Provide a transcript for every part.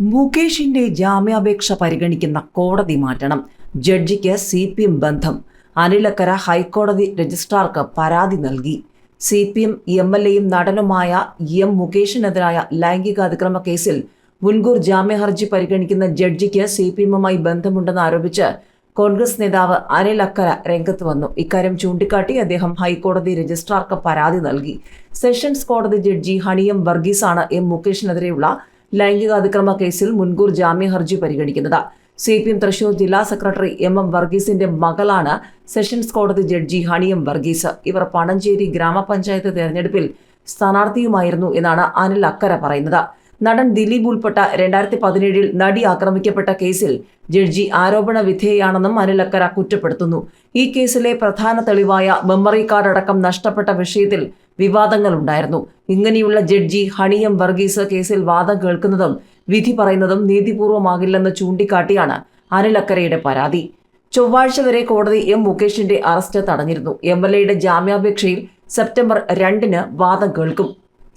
മുകേഷിന്റെ ജാമ്യാപേക്ഷ പരിഗണിക്കുന്ന കോടതി മാറ്റണം. ജഡ്ജിക്ക് സി പി എം ബന്ധം. അനിലക്കര ഹൈക്കോടതി രജിസ്ട്രാർക്ക് പരാതി നൽകി. C P M M L എയും നടനുമായ എം മുകേഷിനെതിരായ ലൈംഗികാതിക്രമ കേസിൽ മുൻകൂർ ജാമ്യഹർജി പരിഗണിക്കുന്ന ജഡ്ജിക്ക് സി പി എമ്മുമായി ബന്ധമുണ്ടെന്ന് ആരോപിച്ച് കോൺഗ്രസ് നേതാവ് അനിൽ അക്കര രംഗത്ത് വന്നു. ഇക്കാര്യം ചൂണ്ടിക്കാട്ടി അദ്ദേഹം ഹൈക്കോടതി രജിസ്ട്രാർക്ക് പരാതി നൽകി. സെഷൻസ് കോടതി ജഡ്ജി ഹണിയം വർഗീസാണ് എം മുകേഷിനെതിരെയുള്ള ലൈംഗികാതിക്രമ കേസിൽ മുൻകൂർ ജാമ്യ ഹർജി പരിഗണിക്കുന്നത്. സി പി എം തൃശൂർ ജില്ലാ സെക്രട്ടറി എം എം വർഗീസിന്റെ മകളാണ് സെഷൻസ് കോടതി ജഡ്ജി ഹണിയം വർഗീസ്. ഇവർ പണഞ്ചേരി ഗ്രാമപഞ്ചായത്ത് തെരഞ്ഞെടുപ്പിൽ സ്ഥാനാർത്ഥിയുമായിരുന്നു എന്നാണ് അനിൽ അക്കര പറയുന്നത്. നടൻ ദിലീപ് ഉൾപ്പെട്ട രണ്ടായിരത്തി പതിനേഴിൽ നടി ആക്രമിക്കപ്പെട്ട കേസിൽ ജഡ്ജി ആരോപണ വിധേയയാണെന്നും അനിൽ അക്കര കുറ്റപ്പെടുത്തുന്നു. ഈ കേസിലെ പ്രധാന തെളിവായ മെമ്മറി കാർഡ് അടക്കം നഷ്ടപ്പെട്ട വിഷയത്തിൽ വിവാദങ്ങളുണ്ടായിരുന്നു. ഇങ്ങനെയുള്ള ജഡ്ജി ഹണിയം വർഗീസ് കേസിൽ വാദം കേൾക്കുന്നതും വിധി പറയുന്നതും നീതിപൂർവമാകില്ലെന്ന് ചൂണ്ടിക്കാട്ടിയാണ് അനിലക്കരയുടെ പരാതി. ചൊവ്വാഴ്ച വരെ കോടതി എം മുകേഷിന്റെ അറസ്റ്റ് തടഞ്ഞിരുന്നു. എം എൽ എയുടെ ജാമ്യാപേക്ഷയിൽ സെപ്റ്റംബർ രണ്ടിന് വാദം കേൾക്കും.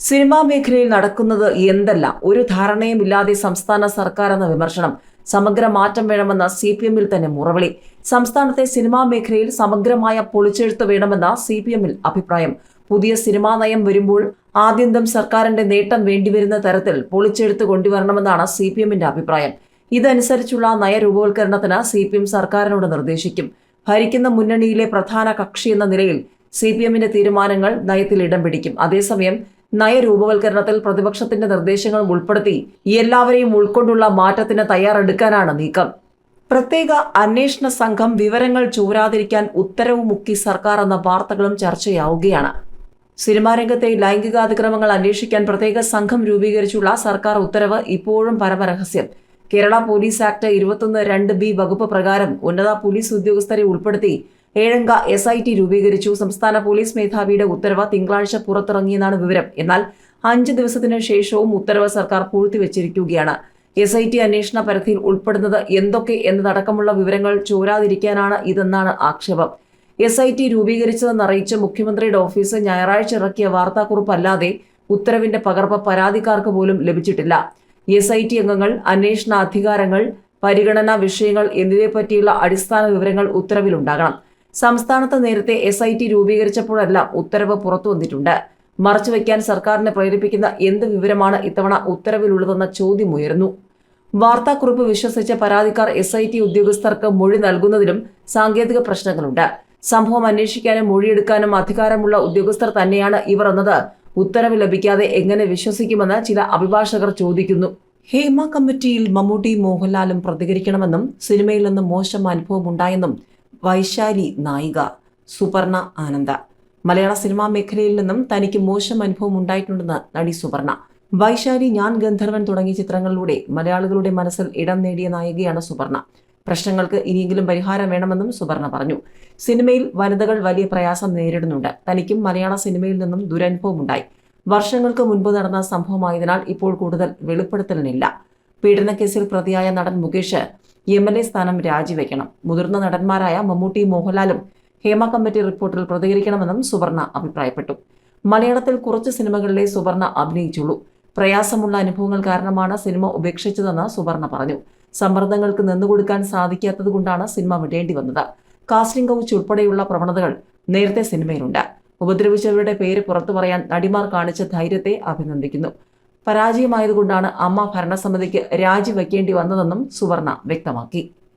സിനിമാ മേഖലയിൽ നടക്കുന്നത് എന്തല്ല ഒരു ധാരണയുമില്ലാതെ സംസ്ഥാന സർക്കാർ എന്ന വിമർശനം. സമഗ്ര മാറ്റം വേണമെന്ന സി പി എമ്മിൽ തന്നെ മുറവിളി. സംസ്ഥാനത്തെ സിനിമാ മേഖലയിൽ സമഗ്രമായ പൊളിച്ചെഴുത്ത് വേണമെന്ന സി പി എമ്മിൽ അഭിപ്രായം. പുതിയ സിനിമാ നയം വരുമ്പോൾ ആദ്യന്തം സർക്കാരിന്റെ നേട്ടം വേണ്ടിവരുന്ന തരത്തിൽ പൊളിച്ചെടുത്ത് കൊണ്ടുവരണമെന്നാണ് സി പി എമ്മിന്റെ അഭിപ്രായം. ഇതനുസരിച്ചുള്ള നയരൂപവൽക്കരണത്തിന് സി പി എം സർക്കാരിനോട് നിർദ്ദേശിക്കും. ഭരിക്കുന്ന മുന്നണിയിലെ പ്രധാന കക്ഷി എന്ന നിലയിൽ സി പി എമ്മിന്റെ തീരുമാനങ്ങൾ നയത്തിൽ ഇടം പിടിക്കും. അതേസമയം നയരൂപവൽക്കരണത്തിൽ പ്രതിപക്ഷത്തിന്റെ നിർദ്ദേശങ്ങൾ ഉൾപ്പെടുത്തി എല്ലാവരെയും ഉൾക്കൊണ്ടുള്ള മാറ്റത്തിന് തയ്യാറെടുക്കാനാണ് നീക്കം. പ്രത്യേക അന്വേഷണ സംഘം വിവരങ്ങൾ ചോരാതിരിക്കാൻ ഉത്തരവ് മുക്കി സർക്കാർ എന്ന വാർത്തകളും ചർച്ചയാവുകയാണ്. സിനിമാ രംഗത്തെ ലൈംഗികാതിക്രമങ്ങൾ അന്വേഷിക്കാൻ പ്രത്യേക സംഘം രൂപീകരിച്ചുള്ള സർക്കാർ ഉത്തരവ് ഇപ്പോഴും പരമരഹസ്യം. കേരള പോലീസ് ആക്ട് ഇരുപത്തൊന്ന് രണ്ട് ബി വകുപ്പ് പ്രകാരം ഉന്നത പോലീസ് ഉദ്യോഗസ്ഥരെ ഉൾപ്പെടുത്തി ഏഴംഗ എസ് ഐ ടി രൂപീകരിച്ചു. സംസ്ഥാന പോലീസ് മേധാവിയുടെ ഉത്തരവ് തിങ്കളാഴ്ച പുറത്തിറങ്ങിയെന്നാണ് വിവരം. എന്നാൽ അഞ്ച് ദിവസത്തിനു ശേഷവും ഉത്തരവ് സർക്കാർ പൂഴ്ത്തിവെച്ചിരിക്കുകയാണ്. എസ് ഐ ടി അന്വേഷണ പരിധിയിൽ ഉൾപ്പെടുന്നത് എന്തൊക്കെ എന്നതടക്കമുള്ള വിവരങ്ങൾ ചോരാതിരിക്കാനാണ് ഇതെന്നാണ് ആക്ഷേപം. എസ് ഐ ടി രൂപീകരിച്ചതെന്ന് അറിയിച്ച് മുഖ്യമന്ത്രിയുടെ ഓഫീസ് ഞായറാഴ്ച ഇറക്കിയ വാർത്താക്കുറിപ്പല്ലാതെ ഉത്തരവിന്റെ പകർപ്പ് പരാതിക്കാർക്ക് പോലും ലഭിച്ചിട്ടില്ല. എസ് ഐ ടി അംഗങ്ങൾ അന്വേഷണ അധികാരങ്ങൾ പരിഗണനാ വിഷയങ്ങൾ എന്നിവയെപ്പറ്റിയുള്ള അടിസ്ഥാന വിവരങ്ങൾ ഉത്തരവിലുണ്ടാകണം. സംസ്ഥാനത്ത് നേരത്തെ എസ് ഐ ടി രൂപീകരിച്ചപ്പോഴെല്ലാം ഉത്തരവ് പുറത്തു വന്നിട്ടുണ്ട്. മറച്ചുവെക്കാൻ സർക്കാരിനെ പ്രേരിപ്പിക്കുന്ന എന്ത് വിവരമാണ് ഇത്തവണ ഉത്തരവിലുള്ളതെന്ന ചോദ്യമുയർന്നു വാർത്താക്കുറിപ്പ് വിശ്വസിച്ച പരാതിക്കാർ എസ് ഐ ടി ഉദ്യോഗസ്ഥർക്ക് മൊഴി നൽകുന്നതിലും സാങ്കേതിക പ്രശ്നങ്ങളുണ്ട്. സംഭവം അന്വേഷിക്കാനും മൊഴിയെടുക്കാനും അധികാരമുള്ള ഉദ്യോഗസ്ഥർ തന്നെയാണ് ഇവർ എന്നത്. ഉത്തരവ് ലഭിക്കാതെ എങ്ങനെ വിശ്വസിക്കുമെന്ന് ചില അഭിഭാഷകർ ചോദിക്കുന്നു. ഹേമ കമ്മിറ്റിയിൽ മമ്മൂട്ടി മോഹൻലാലും പ്രതികരിക്കണമെന്നും സിനിമയിൽ നിന്ന് മോശം അനുഭവം ഉണ്ടായെന്നും വൈശാലി നായിക സുപർണ ആനന്ദ. മലയാള സിനിമാ മേഖലയിൽ നിന്നും തനിക്ക് മോശം അനുഭവം ഉണ്ടായിട്ടുണ്ടെന്ന് നടി സുപർണ വൈശാലി ഞാൻ ഗന്ധർവൻ തുടങ്ങിയ ചിത്രങ്ങളിലൂടെ മലയാളികളുടെ മനസ്സിൽ ഇടം നേടിയ നായികയാണ് സുപർണ പ്രശ്നങ്ങൾക്ക് ഇനിയെങ്കിലും പരിഹാരം വേണമെന്നും സുവർണ പറഞ്ഞു. സിനിമയിൽ വനിതകൾ വലിയ പ്രയാസം നേരിടുന്നുണ്ട്. തനിക്കും മലയാള സിനിമയിൽ നിന്നും ദുരനുഭവമുണ്ടായി. വർഷങ്ങൾക്ക് മുൻപ് നടന്ന സംഭവമായതിനാൽ ഇപ്പോൾ കൂടുതൽ വെളിപ്പെടുത്തലിനില്ല. പീഡനക്കേസിൽ പ്രതിയായ നടൻ മുകേഷ് എം എൽ എ സ്ഥാനം രാജിവെക്കണം. മുതിർന്ന നടന്മാരായ മമ്മൂട്ടി മോഹൻലാലും ഹേമ കമ്മിറ്റി റിപ്പോർട്ടിൽ പ്രതികരിക്കണമെന്നും സുവർണ അഭിപ്രായപ്പെട്ടു. മലയാളത്തിൽ കുറച്ച് സിനിമകളിലെ സുവർണ അഭിനയിച്ചുള്ളൂ. പ്രയാസമുള്ള അനുഭവങ്ങൾ കാരണമാണ് സിനിമ ഉപേക്ഷിച്ചതെന്ന് സുവർണ പറഞ്ഞു. സമ്മർദ്ദങ്ങൾക്ക് നിന്നുകൊടുക്കാൻ സാധിക്കാത്തത് കൊണ്ടാണ് സിനിമ വിടേണ്ടി വന്നത്. കാസ്റ്റിംഗ് കൗച്ച് ഉൾപ്പെടെയുള്ള പ്രവണതകൾ നേരത്തെ സിനിമയിലുണ്ട്. ഉപദ്രവിച്ചവരുടെ പേര് പുറത്തു പറയാൻ നടിമാർ കാണിച്ച ധൈര്യത്തെ അഭിനന്ദിക്കുന്നു. പരാജയമായതുകൊണ്ടാണ് അമ്മ ഭരണസമിതിക്ക് രാജിവെക്കേണ്ടി വന്നതെന്നും സുവർണ വ്യക്തമാക്കി.